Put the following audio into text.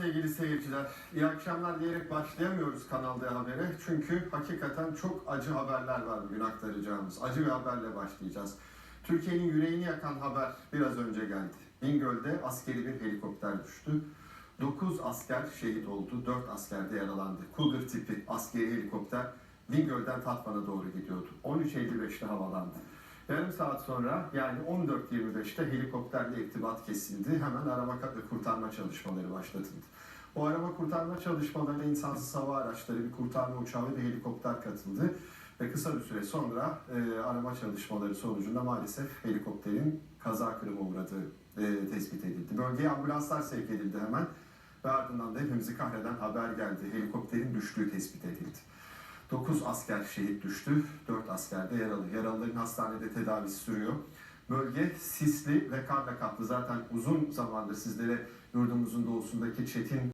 sevgili seyirciler. İyi akşamlar diyerek başlayamıyoruz Kanal D Haber'e. Çünkü hakikaten çok acı haberler var bugün aktaracağımız. Acı bir haberle başlayacağız. Türkiye'nin yüreğini yakan haber biraz önce geldi. Bingöl'de askeri bir helikopter düştü. 9 asker şehit oldu, 4 asker de yaralandı. Cougar tipi askeri helikopter Bingöl'den Tatvan'a doğru gidiyordu. 13.55'te havalandı. Yarım saat sonra yani 14.25'te helikopterle irtibat kesildi. Hemen arama ve kurtarma çalışmaları başlatıldı. O arama kurtarma çalışmalarına insansız hava araçları, bir kurtarma uçağı ve helikopter katıldı. Ve kısa bir süre sonra e, arama çalışmaları sonucunda maalesef helikopterin kaza kırıma uğradığı e, tespit edildi. Bölgeye ambulanslar sevk edildi hemen ve ardından da hepimizi kahreden haber geldi. Helikopterin düştüğü tespit edildi. 9 asker şehit düştü, 4 asker de yaralı. Yaralıların hastanede tedavisi sürüyor. Bölge sisli ve karla kaplı. Zaten uzun zamandır sizlere yurdumuzun doğusundaki çetin